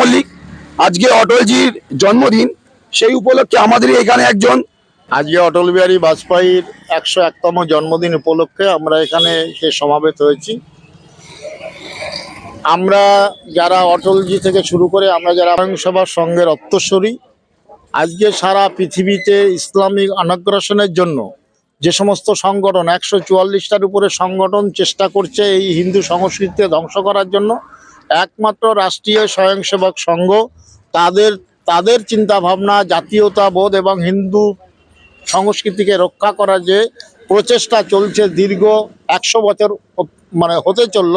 মল্লিক, আজকে অটলজির জন্মদিন, সেই উপলক্ষে আমাদের এখানে একজন। আজকে অটল বিহারী বাজপেয়ীর একশো একতম জন্মদিন উপলক্ষে আমরা এখানে সে সমাবেত হয়েছি। আমরা যারা অটলজি থেকে শুরু করে আমরা যারা স্বয়ংসেবক সংঘের অত্তস্বরী আজকে সারা পৃথিবীতে ইসলামিক অনগ্রসনের জন্য যে সমস্ত সংগঠন, একশো চুয়াল্লিশটার উপরে সংগঠন চেষ্টা করছে এই হিন্দু সংস্কৃতিকে ধ্বংস করার জন্য একমাত্র রাষ্ট্রীয় স্বয়ংসেবক সংঘ। তাদের তাদের চিন্তা ভাবনা জাতীয়তাবোধ এবং হিন্দু সংস্কৃতিকে রক্ষা করার যে প্রচেষ্টা চলছে দীর্ঘ একশো বছর মানে হতে চলল।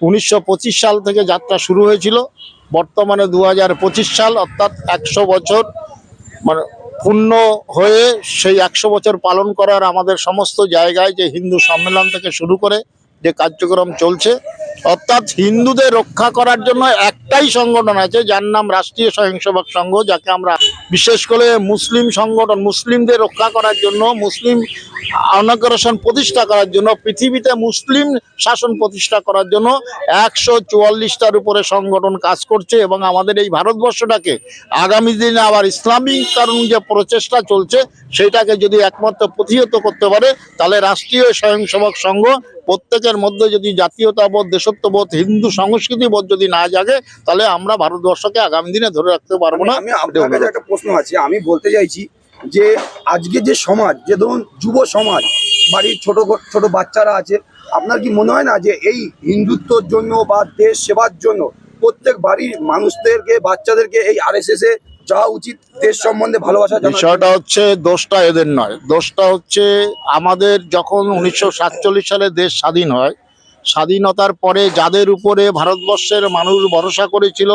উনিশশো পঁচিশ সাল থেকে যাত্রা শুরু হয়েছিল। বর্তমানে দু হাজার পঁচিশ সাল অর্থাৎ একশো বছর মানে পূর্ণ হয়ে সেই একশো বছর পালন করার আমাদের সমস্ত জায়গায় যে হিন্দু সম্মেলন থেকে শুরু করে যে কার্যক্রম চলছে, অর্থাৎ হিন্দুদের রক্ষা করার জন্য একটাই সংগঠন আছে, যার নাম রাষ্ট্রীয় স্বয়ংসেবক সংঘ, যাকে আমরা বিশেষ করে মুসলিম সংগঠন, মুসলিমদের রক্ষা করার জন্য, মুসলিম অনগ্রসন প্রতিষ্ঠা করার জন্য, পৃথিবীতে মুসলিম শাসন প্রতিষ্ঠা করার জন্য একশো চুয়াল্লিশটার উপরে সংগঠন কাজ করছে এবং আমাদের এই ভারতবর্ষটাকে আগামী দিনে আবার ইসলামিক কারণ যে প্রচেষ্টা চলছে, সেটাকে যদি একমাত্র প্রতিহত করতে পারে, তাহলে রাষ্ট্রীয় স্বয়ংসেবক সংঘ প্রত্যেকের মধ্যে যদি জাতীয়তাবোধ, দেশত্ববোধ, হিন্দু সংস্কৃতি বোধ যদি না জাগে, তাহলে আমরা ভারতবর্ষকে আগামী দিনে ধরে রাখতে পারব না। একটা প্রশ্ন আছে, আমি বলতে চাইছি যে আজকে যে সমাজ, যে ধরুন যুব সমাজ, বাড়ির ছোট ছোট বাচ্চারা আছে, আপনার কি মনে হয় না যে এই হিন্দুত্বর জন্য বা দেশ সেবার জন্য প্রত্যেক বাড়ির মানুষদেরকে, বাচ্চাদেরকে এই আর এস যাওয়া উচিত দেশ সম্বন্ধে ভালোবাসা বিষয়টা হচ্ছে দোষটা এদের নয়। দোষটা হচ্ছে আমাদের যখন উনিশশো সাতচল্লিশ সালে দেশ স্বাধীন হয়, স্বাধীনতার পরে যাদের উপরে ভারতবর্ষের মানুষ ভরসা করেছিল,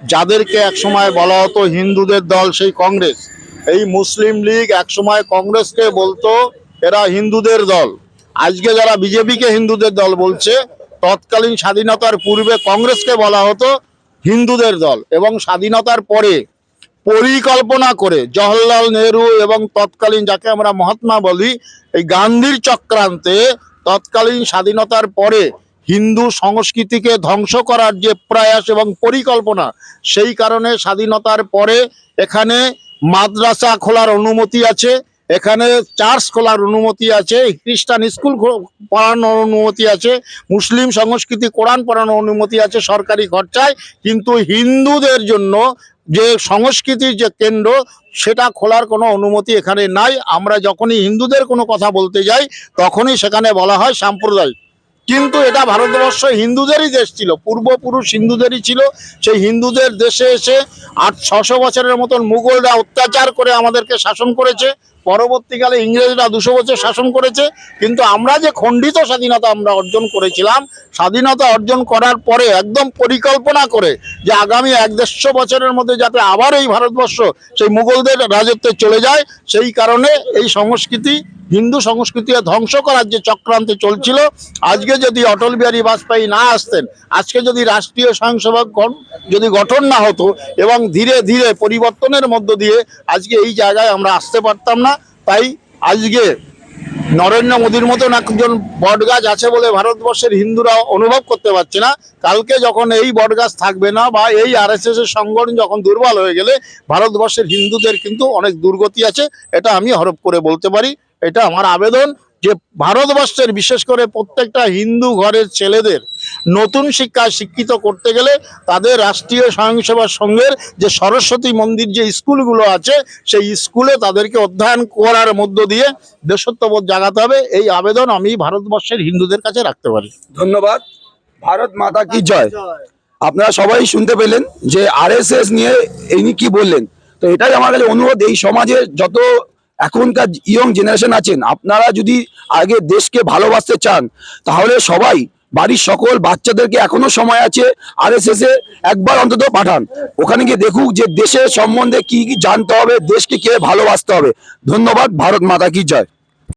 যাদেরকে একসময় বলা হতো হিন্দুদের দল, সেই কংগ্রেস। এই মুসলিম লীগ একসময় কংগ্রেসকে বলতো, এরা হিন্দুদের দল। আজকে যারা বিজেপিকে হিন্দুদের দল বলছে, তৎকালীন স্বাধীনতার পূর্বে কংগ্রেসকে বলা হতো হিন্দুদের দল। এবং স্বাধীনতার পরে পরিকল্পনা করে জওহরলাল নেহরু এবং তৎকালীন যাকে আমরা মহাত্মা বলি, এই গান্ধীর চক্রান্তে তৎকালীন স্বাধীনতার পরে হিন্দু সংস্কৃতিকে ধ্বংস করার যে প্রয়াস এবং পরিকল্পনা, সেই কারণে স্বাধীনতার পরে এখানে মাদ্রাসা খোলার অনুমতি আছে। এখানে চার্চ খোলার অনুমতি আছে, খ্রিস্টান স্কুল পড়ানোর অনুমতি আছে, মুসলিম সংস্কৃতি কোরআন পড়ানোর অনুমতি আছে সরকারি খরচায়, কিন্তু হিন্দুদের জন্য যে সংস্কৃতির যে কেন্দ্র, সেটা খোলার কোনো অনুমতি এখানে নাই। আমরা যখনই হিন্দুদের কোনো কথা বলতে যাই, তখনই সেখানে বলা হয় সাম্প্রদায়িক। কিন্তু এটা ভারতবর্ষ হিন্দুদেরই দেশ ছিল, পূর্বপুরুষ হিন্দুদেরই ছিল। সেই হিন্দুদের দেশে এসে আট ছশো বছরের মতন মুঘলরা অত্যাচার করে আমাদেরকে শাসন করেছে। পরবর্তীকালে ইংরেজরা দুশো বছর শাসন করেছে, কিন্তু আমরা যে খণ্ডিত স্বাধীনতা আমরা অর্জন করেছিলাম, স্বাধীনতা অর্জন করার পরে একদম পরিকল্পনা করে যে আগামী এক দেড়শো বছরের মধ্যে যাতে আবার এই ভারতবর্ষ সেই মুঘলদের রাজত্বে চলে যায়, সেই কারণে এই সংস্কৃতি হিন্দু সংস্কৃতি ধ্বংস করার যে চক্রান্তে চলছিল, আজকে যদি অটল বিহারী বাজপেয়ী না আসতেন, আজকে যদি রাষ্ট্রীয় স্বয়ংসেবক যদি গঠন না হতো এবং ধীরে ধীরে পরিবর্তনের মধ্য দিয়ে আজকে এই জায়গায় আমরা আসতে পারতাম না, তাই আজকে নরেন্দ্র মোদীর মতন একজন বটগাছ আছে বলে ভারতবর্ষের হিন্দুরা অনুভব করতে পারছে না। কালকে যখন এই বটগাছ থাকবে না বা এই আর এস এর সংগঠন যখন দুর্বল হয়ে গেলে, ভারতবর্ষের হিন্দুদের কিন্তু অনেক দুর্গতি আছে, এটা আমি হরপ করে বলতে পারি। এটা আমার আবেদন যে ভারতবর্ষের বিশেষ করে প্রত্যেকটা হিন্দু ঘরের ছেলেদের নতুন শিক্ষায় শিক্ষিত করতে গেলে তাদের রাষ্ট্রীয় স্বয়ংসেবক সংঘের যে সরস্বতী মন্দির যে স্কুলগুলো আছে সেই স্কুলে তাদেরকে অধ্যয়ন করার মধ্য দিয়ে দেশত্ববোধ জাগাতে হবে। এই আবেদন আমি ভারতবর্ষের হিন্দুদের কাছে রাখতে পারি। ধন্যবাদ। ভারত মাতা কি জয়? আপনারা সবাই শুনতে পেলেন যে আরএসএস নিয়ে ইনি কি বললেন। তো এটাই আমার কাছে অনুরোধ এই সমাজে যত এখনকার ইয়ং জেনারেশন আছেন, আপনারা যদি আগে দেশকে ভালোবাসতে চান, তাহলে সবাই, বাড়ির সকল বাচ্চাদেরকে এখনও সময় আছে আর এসে একবার অন্তত পাঠান। ওখানে গিয়ে দেখুক যে দেশের সম্বন্ধে কি কি জানতে হবে, দেশকে কে ভালোবাসতে হবে। ধন্যবাদ, ভারত মাতা কি জয়।